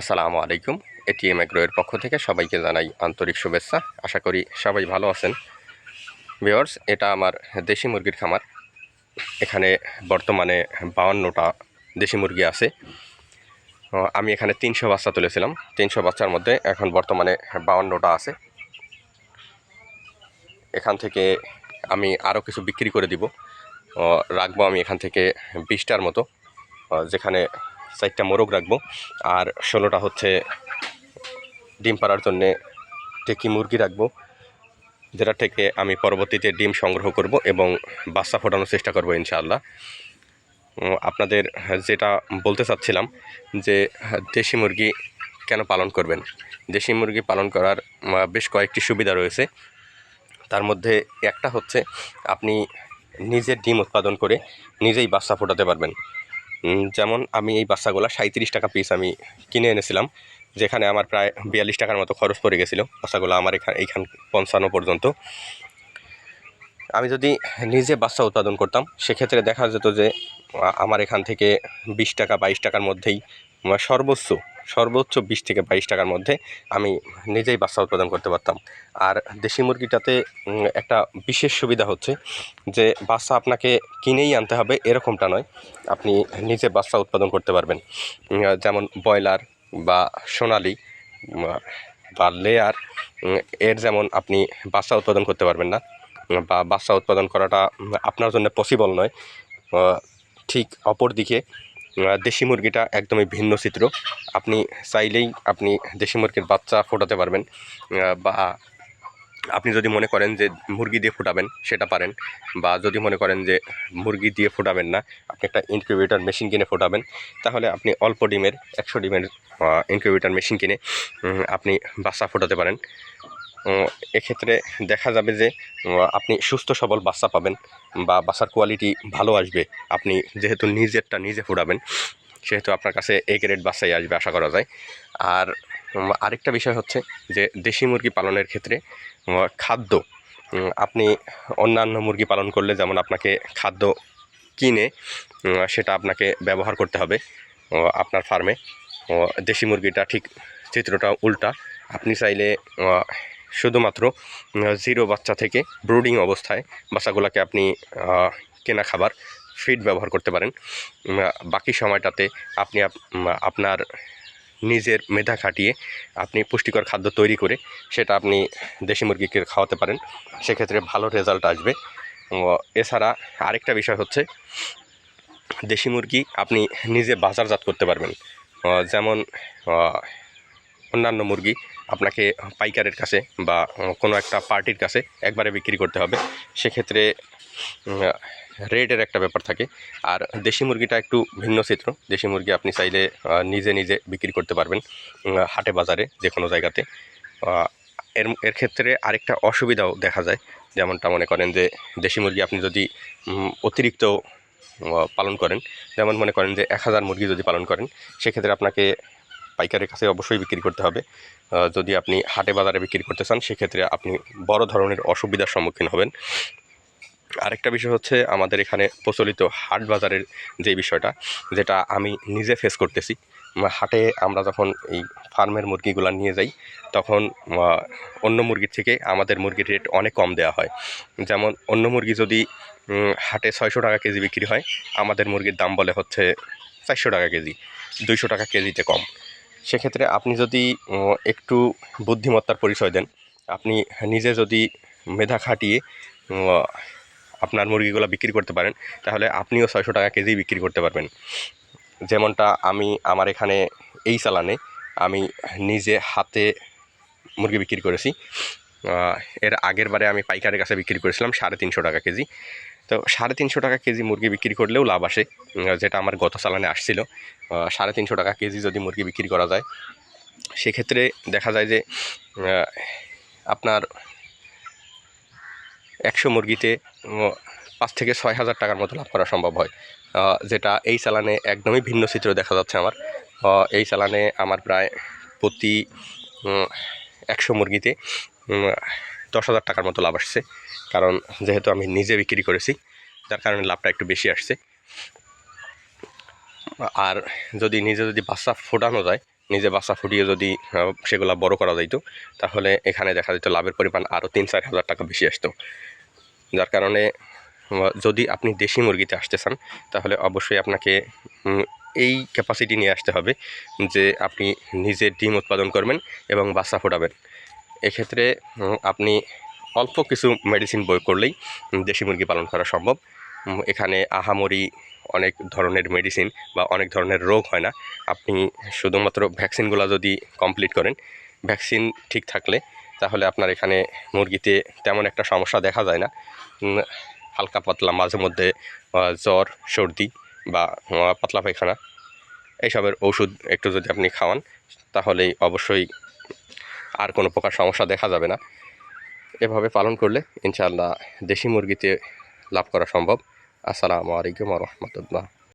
আসসালামু আলাইকুম। এটিএম এগ্রোয়ের পক্ষ থেকে সবাইকে জানাই আন্তরিক শুভেচ্ছা। আশা করি সবাই ভালো আছেন। ভিওর্স এটা আমার দেশি মুরগির খামার। এখানে বর্তমানে বাউান্নটা দেশি মুরগি আছে। আমি এখানে তিনশো বাচ্চা তুলেছিলাম। তিনশো বাচ্চার মধ্যে এখন বর্তমানে বাউান্নটা আছে। এখান থেকে আমি আরও কিছু বিক্রি করে দিব। রাখব আমি এখান থেকে বিশটার মতো। যেখানে চারটা মোরগ রাখব। আর ষোলোটা হচ্ছে ডিম পাড়ার জন্যে টেকি মুরগি রাখব, যেটা থেকে আমি পরবর্তীতে ডিম সংগ্রহ করব এবং বাচ্চা ফোটানোর চেষ্টা করব ইনশাআল্লাহ। আপনাদের যেটা বলতে চাচ্ছিলাম যে, দেশি মুরগি কেন পালন করবেন? দেশি মুরগি পালন করার বেশ কয়েকটি সুবিধা রয়েছে। তার মধ্যে একটা হচ্ছে আপনি নিজের ডিম উৎপাদন করে নিজেই বাচ্চা ফোটাতে পারবেন। যেমন আমি এই বাচ্চাগুলা সাঁত্রিশ টাকা পিস আমি কিনে এনেছিলাম, যেখানে আমার প্রায় বিয়াল্লিশ টাকার মতো খরচ পড়ে গেছিল বাচ্চাগুলো আমার এখানে এইখান পঞ্চান্ন পর্যন্ত। আমি যদি নিজে বাচ্চা উৎপাদন করতাম, সেক্ষেত্রে দেখা যেত যে আমার এখান থেকে বিশ টাকা বাইশ টাকার মধ্যেই সর্বোচ্চ সর্বোচ্চ বিশ থেকে বাইশ টাকার মধ্যে আমি নিজেই বাচ্চা উৎপাদন করতে পারতাম। আর দেশি মুরগিটাতে একটা বিশেষ সুবিধা হচ্ছে যে বাচ্চা আপনাকে কিনেই আনতে হবে, এরকমটা নয়। আপনি নিজে বাচ্চা উৎপাদন করতে পারবেন। যেমন ব্রয়লার বা সোনালি বা লেয়ার এর যেমন আপনি বাচ্চা উৎপাদন করতে পারবেন না। বা বাচ্চা উৎপাদন করাটা আপনার জন্য পসিবল নয়। ঠিক অপর দিকে দেশি মুরগিটা একদমই ভিন্ন চিত্র। আপনি চাইলেই আপনি দেশি মুরগির বাচ্চা ফোটাতে পারবেন বা আপনি যদি মনে করেন যে মুরগি দিয়ে ফোটাবেন, সেটা পারেন, বা যদি মনে করেন যে মুরগি দিয়ে ফোটাবেন না, আপনি একটা ইনকিউবেটর মেশিন কিনে ফোটাবেন, তাহলে আপনি অল্প ডিমের, একশো ডিমের ইনকিউবেটর মেশিন কিনে আপনি বাচ্চা ফোটাতে পারেন। এক্ষেত্রে দেখা যাবে যে আপনি সুস্থ সবল বাচ্চা পাবেন বা বাচ্চার কোয়ালিটি ভালো আসবে। আপনি যেহেতু নিজেরটা নিজে ফোটাবেন সেহেতু আপনার কাছে এ গ্রেড বাচ্চাই আসবে আশা করা যায়। আর আরেকটা বিষয় হচ্ছে যে, দেশি মুরগি পালনের ক্ষেত্রে খাদ্য আপনি অন্যান্য মুরগি পালন করলে যেমন আপনাকে খাদ্য কিনে সেটা আপনাকে ব্যবহার করতে হবে আপনার ফার্মে দেশি মুরগিটা ঠিক চিত্রটা উল্টা। আপনি চাইলে শুধুমাত্র জিরো বাচ্চা থেকে ব্রুডিং অবস্থায় বাচ্চাগুলোকে আপনি কেনা খাবার ফিড ব্যবহার করতে পারেন। বাকি সময়টাতে আপনি আপনার নিজের মেধা খাটিয়ে আপনি পুষ্টিকর খাদ্য তৈরি করে সেটা আপনি দেশি মুরগিকে খাওয়াতে পারেন। সেক্ষেত্রে ভালো রেজাল্ট আসবে। এছাড়া আরেকটা বিষয় হচ্ছে, দেশি মুরগি আপনি নিজে বাজারজাত করতে পারবেন। যেমন অন্যান্য মুরগি আপনাকে পাইকারের কাছে বা কোনো একটা পার্টির কাছে একবারে বিক্রি করতে হবে। সেক্ষেত্রে রেটের একটা ব্যাপার থাকে। আর দেশি মুরগিটা একটু ভিন্ন চিত্র। দেশি মুরগি আপনি চাইলে নিজে নিজে বিক্রি করতে পারবেন হাটে বাজারে যে কোনো জায়গাতে এর এর ক্ষেত্রে আরেকটা অসুবিধাও দেখা যায়। যেমনটা মনে করেন যে, দেশি মুরগি আপনি যদি অতিরিক্ত পালন করেন, যেমন মনে করেন যে, এক হাজার মুরগি যদি পালন করেন, সেক্ষেত্রে আপনাকে পাইকারের কাছে অবশ্যই বিক্রি করতে হবে। যদি আপনি হাটে বাজারে বিক্রি করতে চান, সেক্ষেত্রে আপনি বড় ধরনের অসুবিধার সম্মুখীন হবেন। আরেকটা বিষয় হচ্ছে আমাদের এখানে প্রচলিত হাট বাজারের যে বিষয়টা, যেটা আমি নিজে ফেস করতেছি। হাটে আমরা যখন এই ফার্মের মুরগিগুলো নিয়ে যাই, তখন অন্য মুরগির থেকে আমাদের মুরগির রেট অনেক কম দেওয়া হয়। যেমন অন্য মুরগি যদি হাটে ছয়শো টাকা কেজি বিক্রি হয়, আমাদের মুরগির দাম বলে হচ্ছে চারশো টাকা কেজি, দুইশো টাকা কেজিতে কম। সেক্ষেত্রে আপনি যদি একটু বুদ্ধিমত্তার পরিচয় দেন, আপনি নিজে যদি মেধা খাটিয়ে আপনার মুরগিগুলো বিক্রি করতে পারেন, তাহলে আপনিও ছয়শো টাকা কেজি বিক্রি করতে পারবেন। যেমনটা আমি আমার এখানে এই চালানে আমি নিজে হাতে মুরগি বিক্রি করেছি। এর আগের বারে আমি পাইকারের কাছে বিক্রি করেছিলাম সাড়ে তিনশো টাকা কেজি। তো সাড়ে তিনশো টাকা কেজি মুরগি বিক্রি করলেও লাভ আসে যেটা আমার গত চালানে আসছিল। সাড়ে তিনশো টাকা কেজি যদি মুরগি বিক্রি করা যায়, সেক্ষেত্রে দেখা যায় যে আপনার একশো মুরগিতে পাঁচ থেকে ছয় হাজার টাকার মতো লাভ করা সম্ভব হয়। যেটা এই চালানে একদমই ভিন্ন চিত্র দেখা যাচ্ছে আমার। এই চালানে আমার প্রায় প্রতি একশো মুরগিতে দশ হাজার টাকার মতো লাভ আসছে। কারণ যেহেতু আমি নিজে বিক্রি করেছি, যার কারণে লাভটা একটু বেশি আসছে। আর যদি নিজে যদি বাচ্চা ফোটানো যায়, নিজে বাচ্চা ফুটিয়ে যদি সেগুলা বড় করা যাইত, তাহলে এখানে দেখা যেত লাভের পরিমাণ আরও তিন চার হাজার টাকা বেশি আসতো। যার কারণে যদি আপনি দেশি মুরগিতে আসতে চান, তাহলে অবশ্যই আপনাকে এই ক্যাপাসিটি নিয়ে আসতে হবে যে আপনি নিজে ডিম উৎপাদন করবেন এবং বাচ্চা ফোটাবেন। এক্ষেত্রে আপনি অল্প কিছু মেডিসিন বই করলেই দেশি মুরগি পালন করা সম্ভব। এখানে আহামরি অনেক ধরনের মেডিসিন বা অনেক ধরনের রোগ হয় না। আপনি শুধুমাত্র ভ্যাকসিনগুলো যদি কমপ্লিট করেন ভ্যাকসিন ঠিক থাকলে তাহলে আপনার এখানে মুরগিতে তেমন একটা সমস্যা দেখা যায় না। হালকা পাতলা মাঝে মধ্যে জ্বর, সর্দি বা পাতলা পায়খানা এইসবের ওষুধ একটু যদি আপনি খাওয়ান, তাহলেই অবশ্যই আর কোনো প্রকার সমস্যা দেখা যাবে না। এভাবে পালন করলে ইনশাল্লাহ দেশি মুরগিতে লাভ করা সম্ভব। আসসালামু আলাইকুম রহমতুল্লাহ।